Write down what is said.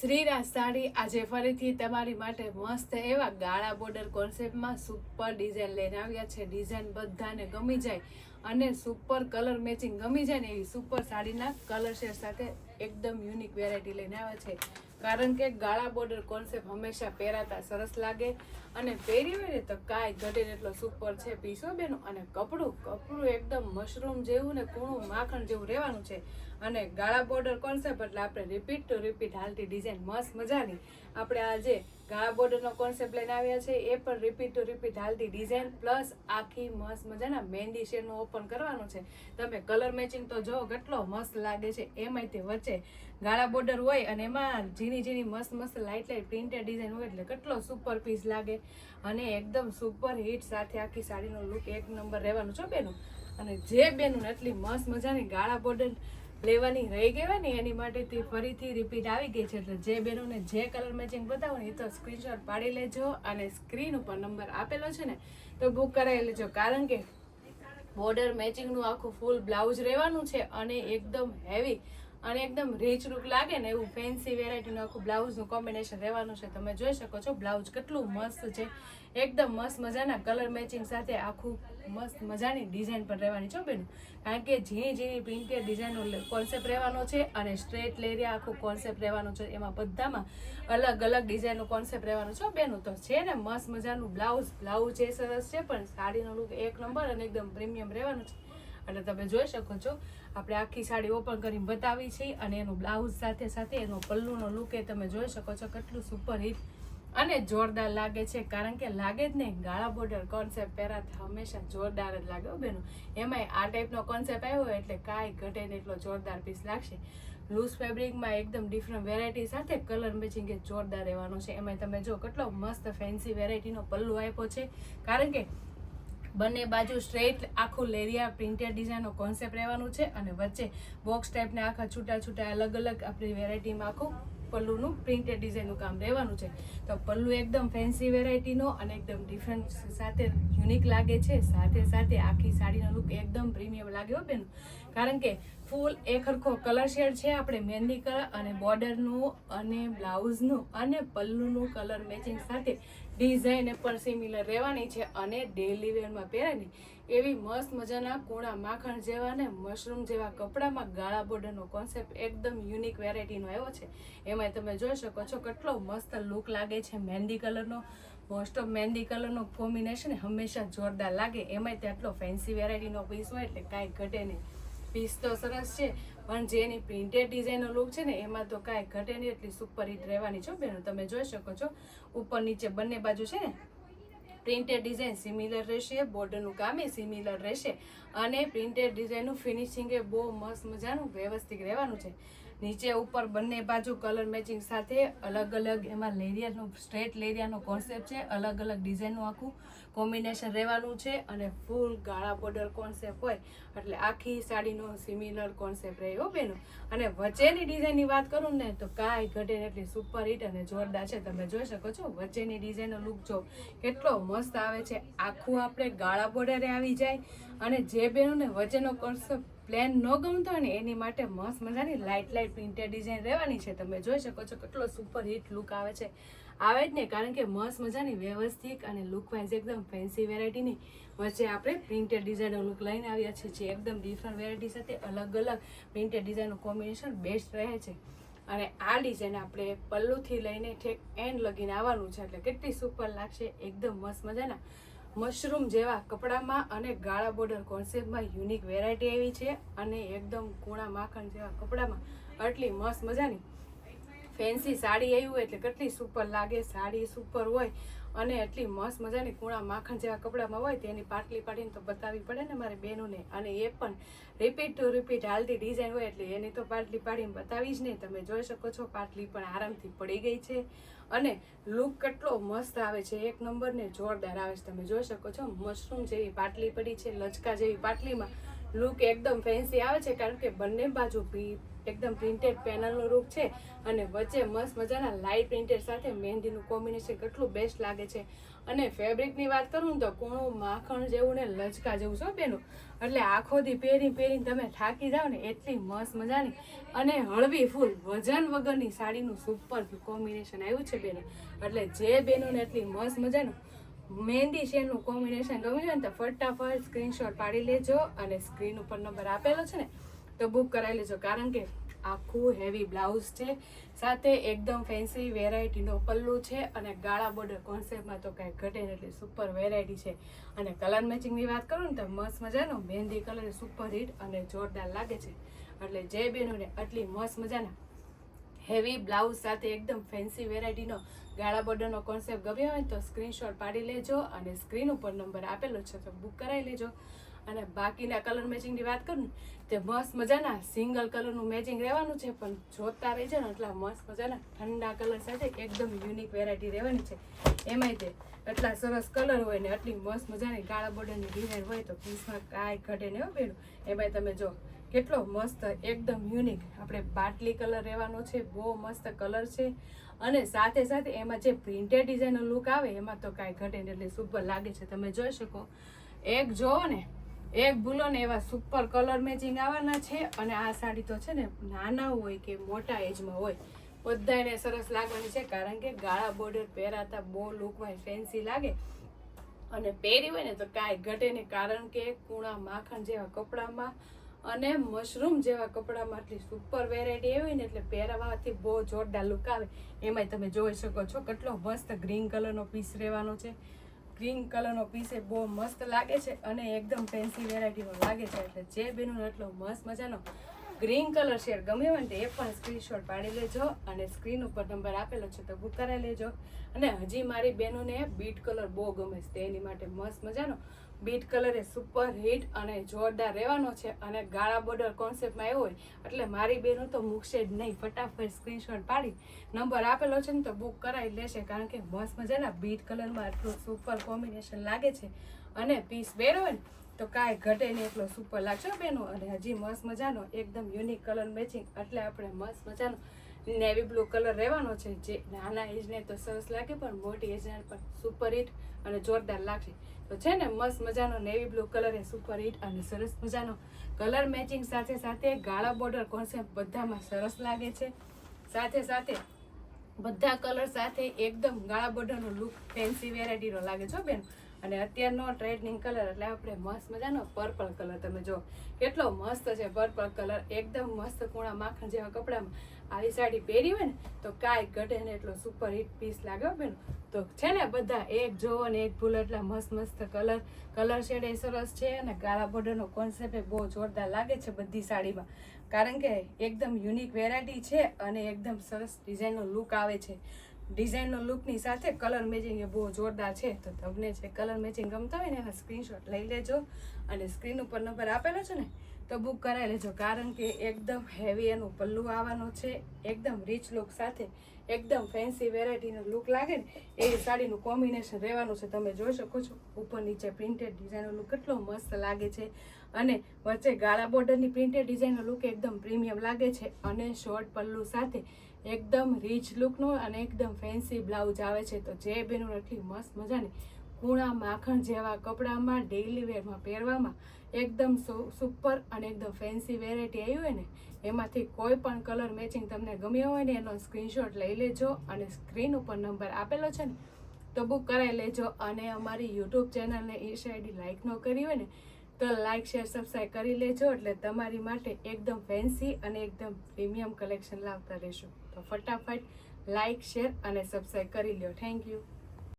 શ્રીરાજ સાડી આજે ફરીથી તમારી માટે મસ્ત એવા ગાળા બોર્ડર કોન્સેપ્ટમાં સુપર ડિઝાઇન લઈને આવ્યા છે. ડિઝાઇન બધાને ગમી જાય અને સુપર કલર મેચિંગ ગમી જાય ને એવી સુપર સાડીના કલર શેડ સાથે એકદમ યુનિક વેરાયટી લઈને આવ્યા છે. કારણ કે ગાળા બોર્ડર કોન્સેપ્ટ હંમેશા પહેરાતા સરસ લાગે અને પહેરી હોય ને તો કાંઈ ઘટે એટલો સુપર છે. પીસો બેનો અને કપડું કપડું એકદમ મશરૂમ જેવું ને કૂણું માખણ જેવું રહેવાનું છે. અને ગાળા બોર્ડર કોન્સેપ્ટ એટલે આપણે રિપીટ ટુ રિપીટ હાલતી ડિઝાઇન મસ્ત મજાની. આપણે આજે ગાળા બોર્ડરનો કોન્સેપ્ટ લઈને આવ્યા છે, એ પણ રિપીટ ટુ રિપીટ હાલતી ડિઝાઇન પ્લસ આખી મસ્ત મજાના મહેંદી શેડનું ઓપન કરવાનું છે. તમે કલર મેચિંગ તો જો કેટલો મસ્ત લાગે છે. એમાંય તે વચ્ચે ગાળા બોર્ડર હોય અને એમાં ઝીણી ઝીણી મસ્ત મસ્ત લાઇટ લાઇટ પ્રિન્ટેડ ડિઝાઇન હોય એટલે કેટલો સુપર પીસ લાગે. અને એકદમ સુપર હિટ સાથે આખી સાડીનો લુક એક નંબર રહેવાનું છો બેનું. અને જે બેનું એટલી મસ્ત મજાની ગાળા બોર્ડર લેવાની રહી ગઈ ને, એની માટે તે ફરીથી રિપીટ આવી ગઈ છે. એટલે જે બહેનોને જે કલર મેચિંગ બતાવો ને, એ તો સ્ક્રીનશોટ પાડી લેજો અને સ્ક્રીન ઉપર નંબર આપેલો છે ને, તો બુક કરાવી લેજો. કારણ કે બોર્ડર મેચિંગનું આખું ફૂલ બ્લાઉઝ રહેવાનું છે અને એકદમ હેવી અને એકદમ રીચ લુક લાગે ને એવું ફેન્સી વેરાયટીનું આખું બ્લાઉઝનું કોમ્બિનેશન રહેવાનું છે. તમે જોઈ શકો છો બ્લાઉઝ કેટલું મસ્ત છે. એકદમ મસ્ત મજાના કલર મેચિંગ સાથે આખું મસ્ત મજાની ડિઝાઇન પણ રહેવાની છો બેન. કારણ કે ઝીણી ઝીણી પ્રિન્ટેડ ડિઝાઇનનો કોન્સેપ્ટ રહેવાનો છે અને સ્ટ્રેટ લેરિયા આખું કોન્સેપ્ટ રહેવાનો છે. એમાં બધામાં અલગ અલગ ડિઝાઇનનો કોન્સેપ્ટ રહેવાનો છે બેનું. તો છે ને મસ્ત મજાનું બ્લાઉઝ બ્લાઉઝ એ સરસ છે પણ સાડીનો લુક એક નંબર અને એકદમ પ્રીમિયમ રહેવાનું છે. એટલે તમે જોઈ શકો છો આપણે આખી સાડી ઓપન કરીને બતાવી છે અને એનું બ્લાઉઝ સાથે સાથે એનો પલ્લુનો લુક એ તમે જોઈ શકો છો કેટલું સુપર હિટ અને જોરદાર લાગે છે. કારણ કે લાગે જ નહીં, ગાળા બોર્ડર કોન્સેપ્ટ પહેરાતા હંમેશા જોરદાર જ લાગે બેનો. એમાંય આ ટાઈપનો કોન્સેપ્ટ આવ્યો હોય એટલે કાંઈ ઘટે નહીં, એટલો જોરદાર પીસ લાગશે. લૂઝ ફેબ્રિકમાં એકદમ ડિફરન્ટ વેરાયટી સાથે કલર મેચિંગ એ જોરદાર રહેવાનો છે. એમાં તમે જો કેટલો મસ્ત ફેન્સી વેરાયટીનો પલ્લુ આપ્યો છે. કારણ કે બંને બાજુ સ્ટ્રેટ આખું લેરિયા પ્રિન્ટેડ ડિઝાઇનનો કોન્સેપ્ટ રહેવાનું છે અને વચ્ચે બોક્સ ટાઈપના આખા છૂટા છૂટા અલગ અલગ આપણી વેરાયટીમાં આખું પલ્લુનું પ્રિન્ટેડ ડિઝાઇનનું કામ રહેવાનું છે. તો પલ્લુ એકદમ ફેન્સી વેરાયટીનો અને એકદમ ડિફરન્ટ સાથે યુનિક લાગે છે. સાથે સાથે આખી સાડીનો લુક એકદમ પ્રીમિયમ લાગે હો બેન. કારણ કે ફૂલ, એક હરખો કલર શેડ છે, આપણે મહેંદી કલર અને બોર્ડરનું અને બ્લાઉઝનું અને પલ્લુનું કલર મેચિંગ સાથે ડિઝાઇન પણ સિમિલર રહેવાની છે અને ડેલી વેરમાં પહેરાની એવી મસ્ત મજાના કૂણા માખણ જેવા ને મશરૂમ જેવા કપડામાં ગાળા બોર્ડરનો કોન્સેપ્ટ એકદમ યુનિક વેરાયટીનો આવ્યો છે. એમાં તમે જોઈ શકો છો કેટલો મસ્ત લુક લાગે છે મહેંદી કલરનો. મોસ્ટ ઓફ મહેંદી કલરનો કોમ્બિનેશન હંમેશા જોરદાર લાગે. એમાંય તે આટલો ફેન્સી વેરાયટીનો પીસ હોય એટલે કાંઈ ઘટે નહીં. પીસ તો સરસ છે. પણ જેની પ્રિન્ટેડ ડિઝાઇનનો લુક છે ને, એમાં તો કાંઈ ઘટે નહીં, એટલી સુપર હિટ રહેવાની છો બેનો. તમે જોઈ શકો છો. ઉપર નીચે બંને બાજુ છે ને પ્રિન્ટેડ ડિઝાઇન સિમિલર રહેશે બોર્ડરનું કામ એ સિમિલર રહેશે. અને પ્રિન્ટેડ ડિઝાઇનનું ફિનિશિંગ એ બહુ મસ્ત મજાનું, વ્યવસ્થિત રહેવાનું છે. નીચે ઉપર બંને બાજુ કલર મેચિંગ સાથે અલગ અલગ એમાં લેરિયાનું સ્ટ્રેટ લેરિયાનો કોન્સેપ્ટ છે, અલગ અલગ ડિઝાઇનનું આખું કોમ્બિનેશન રહેવાનું છે અને ફૂલ ગાળા બોર્ડર કોન્સેપ્ટ હોય એટલે આખી સાડીનો સિમિલર કોન્સેપ્ટ રહે હો બેનો. અને વચ્ચેની ડિઝાઇનની વાત કરું ને તો કાંઈ ઘટે એટલી સુપર હિટ અને જોરદાર છે. તમે જોઈ શકો છો વચ્ચેની ડિઝાઇનનો લુક જો કેટલો મસ્ત આવે છે. આખું આપણે ગાળા બોર્ડરે આવી જાય અને જે બેનોને વચ્ચેનો કોન્સેપ્ટ પ્લેન ન ગમતો હોય ને એની માટે મસ્ત મજાની લાઇટ લાઇટ પ્રિન્ટેડ ડિઝાઇન રહેવાની છે. તમે જોઈ શકો છો કેટલો સુપર હિટ લુક આવે છે. આવે જ ને, કારણ કે મસ્ત મજાની વ્યવસ્થિત અને લુક વાઇઝ એકદમ ફેન્સી વેરાયટીની વચ્ચે આપણે પ્રિન્ટેડ ડિઝાઇનનો લુક લઈને આવ્યા છીએ, જે એકદમ ડિફરન્ટ વેરાયટી સાથે અલગ અલગ પ્રિન્ટેડ ડિઝાઇનનું કોમ્બિનેશન બેસ્ટ રહે છે. અને આ ડિઝાઇન આપણે પલ્લુથી લઈને ઠેક એન્ડ લગીને આવવાનું છે, એટલે કેટલી સુપર લાગશે, એકદમ મસ્ત મજાના મશરૂમ જેવા કપડામાં અને ગાળા બોર્ડર કોન્સેપ્ટમાં યુનિક વેરાયટી આવી છે અને એકદમ કૂણા માખણ જેવા કપડામાં આટલી મસ્ત મજાની ફેન્સી સાડી આવી હોય એટલે કેટલી સુપર લાગે, સાડી સુપર હોય. અને એટલી મસ્ત મજાની કૂણા માખણ જેવા કપડામાં હોય તેની પાટલી પાડીને તો બતાવવી પડે ને મારે બહેનોને. અને એ પણ રિપીટ ટુ રિપીટ હાલતી ડિઝાઇન હોય એટલે એની તો પાટલી પાડીને બતાવી જ નહીં. તમે જોઈ શકો છો પાટલી પણ આરામથી પડી ગઈ છે. અને લુક કેટલો મસ્ત આવે છે. એક નંબર ને જોરદાર આવે છે. તમે જોઈ શકો છો મશરૂમ જેવી પાટલી પડી છે. લચકા જેવી પાટલીમાં લુક એકદમ ફેન્સી આવે છે. કારણ કે બંને બાજુ એકદમ પ્રિન્ટેડ પેનલનું રૂપ છે અને વચ્ચે મસ્ત મજાના લાઇટ પ્રિન્ટેડ સાથે મહેંદીનું કોમ્બિનેશન કેટલું બેસ્ટ લાગે છે. અને ફેબ્રિકની વાત કરું તો કૂણું માખણ જેવું ને લચકા જેવું છો બેનું. એટલે આખો દી પહેરી પહેરીને તમે થાકી જાઓ ને એટલી મસ્ત મજાની અને હળવી ફૂલ વજન વગરની સાડીનું સુપર કોમ્બિનેશન આવ્યું છે બેનું. એટલે જે બેનોને એટલી મસ્ત મજાનું મહેંદી શેરનું કોમ્બિનેશન ગમ્યું હોય ને તો ફટાફટ સ્ક્રીનશોટ પાડી લેજો અને સ્ક્રીન ઉપર નંબર આપેલો છે ને તો બુક કરાવી લેજો. કારણ કે આખું હેવી બ્લાઉઝ છે. સાથે એકદમ ફેન્સી વેરાયટીનો પલ્લુ છે અને ગાળા બોર્ડર કોન્સેપ્ટમાં તો કાંઈ ઘટે એટલે સુપર વેરાયટી છે. અને કલર મેચિંગની વાત કરું ને તો મસ્ત મજાનો મહેંદી કલર સુપર હિટ અને જોરદાર લાગે છે. એટલે જે બેનોને આટલી મસ્ત મજાના હેવી બ્લાઉઝ સાથે એકદમ ફેન્સી વેરાયટીનો ગાળા બોર્ડરનો કોન્સેપ્ટ ગમ્યો હોય તો સ્ક્રીનશોટ પાડી લેજો અને સ્ક્રીન ઉપર નંબર આપેલો છે તો બુક કરાવી લેજો. અને બાકીના કલર મેચિંગની વાત કરું ને, તે મસ્ત મજાના સિંગલ કલરનું મેચિંગ રહેવાનું છે, પણ જોતા રહેજો ને એટલા મસ્ત મજાના ઠંડા કલર સાથે એકદમ યુનિક વેરાયટી રહેવાની છે. એમાંય તે એટલા સરસ કલર હોય ને આટલી મસ્ત મજાની કાળા બોર્ડરની ડિઝાઇન હોય તો પીસમાં કાંઈ ઘટે ને એવું બેન એમાંય તમે જો, કેટલો મસ્ત એકદમ યુનિક આપણે બાટલી કલર રહેવાનો છે, બહુ મસ્ત કલર છે. અને સાથે સાથે એમાં જે પ્રિન્ટેડ ડિઝાઇનનો લુક આવે, એમાં તો કાંઈ ઘટે એટલે સુપર લાગે છે. તમે જોઈ શકો. એક જોવો ને એક ભૂલો ને એવા સુપર કલર મેચિંગ આવવાના છે અને આ સાડી તો છે ને નાના હોય કે મોટા એજમાં હોય બધાને સરસ લાગવાની છે કારણ કે ગાળા બોર્ડર પહેરાતા બહુ લુકવાય ફેન્સી લાગે અને પહેરી હોય ને તો કાંઈ ઘટે નહીં કારણ કે કૂણા માખણ જેવા કપડામાં અને મશરૂમ જેવા કપડામાં આટલી સુપર વેરાયટી એવી ને એટલે પહેરવાથી બહુ જોરદાર લુક આવે. એમાંય તમે જોઈ શકો છો કેટલો મસ્ત ગ્રીન કલરનો પીસ રહેવાનો છે. ગ્રીન કલરનો પીસ એ બહુ મસ્ત લાગે છે અને એકદમ ફેન્સી વેરાયટીનો લાગે છે. એટલે જે બેનું એટલો મસ્ત મજાનો ગ્રીન કલર શેર ગમે હોય ને એ પણ સ્ક્રીનશોટ પાડી લેજો અને સ્ક્રીન ઉપર નંબર આપેલો છે તો બુક કરાવી લેજો. અને હજી મારી બહેનોને બીટ કલર બહુ ગમે છે તેની માટે મસ્ત મજાનો બીટ કલર એ સુપર હિટ અને જોરદાર રહેવાનો છે અને ગાળા બોર્ડર કોન્સેપ્ટમાં એવો હોય, એટલે મારી બહેનો તો મૂકશે જ નહીં. ફટાફટ સ્ક્રીનશોટ પાડી. નંબર આપેલો છે ને તો બુક કરાવી લેશે, કારણ કે મસ્ત મજાના બીટ કલરમાં એટલું સુપર કોમ્બિનેશન લાગે છે. અને પીસ બેરો ને, તો કાંઈ ઘટે નહીં, એટલો સુપર લાગશે બેનો અને હજી મસ્ત મજાનો, એકદમ યુનિક કલર મેચિંગ એટલે આપણે મસ્ત મજાનો નેવી બ્લુ કલર રહેવાનો છે. જે નાના એજને તો સરસ લાગે, પણ મોટી એજને પણ સુપર હિટ અને જોરદાર લાગશે. તો છે ને, મસ્ત મજાનો નેવી બ્લુ કલર એ સુપર હિટ અને સરસ મજાનો કલર મેચિંગ સાથે સાથે ગાળા બોર્ડર કોન્સેપ્ટ બધામાં સરસ લાગે છે. સાથે સાથે બધા કલર સાથે એકદમ ગાળા બોર્ડરનો લુક ફેન્સી વેરાયટીનો લાગે છો બેન. અને અત્યારનો ટ્રેન્ડિંગ કલર એટલે આપણે મસ્ત મજાનો પર્પલ કલર તમે જો, કેટલો મસ્ત છે પર્પલ કલર એકદમ મસ્ત કૂણા માખણ જેવા કપડામાં. આવી સાડી પહેરી હોય ને, તો કાંઈ ઘટે ને એટલો સુપર હિટ પીસ લાગ્યો બેન. તો છે ને બધા એક જોવો ને એક ભૂલ, એટલા મસ્ત મસ્ત કલર કલર શેડ એ સરસ છે અને કાળા બોર્ડરનો કોન્સેપ્ટ એ બહુ જોરદાર લાગે છે બધી સાડીમાં. કારણ કે એકદમ યુનિક વેરાયટી છે અને એકદમ સરસ ડિઝાઇનનો લુક આવે છે. ડિઝાઇનનો લુકની સાથે કલર મેચિંગ એ બહુ જોરદાર છે. તો તમને જે કલર મેચિંગ ગમતા હોય ને એના સ્ક્રીનશોટ લઈ લેજો અને સ્ક્રીન ઉપર નંબર આપેલો છે ને, તો બુક કરાવી લેજો. કારણ કે એકદમ હેવી એનું પલ્લું આવવાનું છે. એકદમ રીચ લુક સાથે, એકદમ ફેન્સી વેરાયટીનો લુક લાગે ને, એ સાડીનું કોમ્બિનેશન રહેવાનું છે. તમે જોઈ શકો છો, ઉપર નીચે પ્રિન્ટેડ ડિઝાઇનનો લુક કેટલો મસ્ત લાગે છે. અને વચ્ચે ગાળા બોર્ડરની પ્રિન્ટેડ ડિઝાઇનનો લુક એકદમ પ્રીમિયમ લાગે છે. અને શોર્ટ પલ્લુ સાથે એકદમ રીચ લુકનો અને એકદમ ફેન્સી બ્લાઉઝ આવે છે. તો જે બેનો એટલી મસ્ત મજાની કૂણા માખણ જેવા કપડામાં ડેઇલી વેરમાં પહેરવામાં એકદમ સુપર અને એકદમ ફેન્સી વેરાયટી આવી હોય ને, એમાંથી કોઈ પણ કલર મેચિંગ તમને ગમ્યો હોય ને, એનો સ્ક્રીનશોટ લઈ લેજો અને સ્ક્રીન ઉપર નંબર આપેલો છે ને, તો બુક કરાવી લેજો અને અમારી યુટ્યુબ ચેનલને ઈશ આઈડી લાઇક ન કરી હોય ને, તો લાઇક શેર સબસ્ક્રાઈબ કરી લેજો એટલે તમારી માટે એકદમ ફેન્સી અને એકદમ પ્રીમિયમ કલેક્શન લાવતા રહેશું. તો ફટાફટ લાઇક શેર અને સબસ્ક્રાઈબ કરી લ્યો. Thank you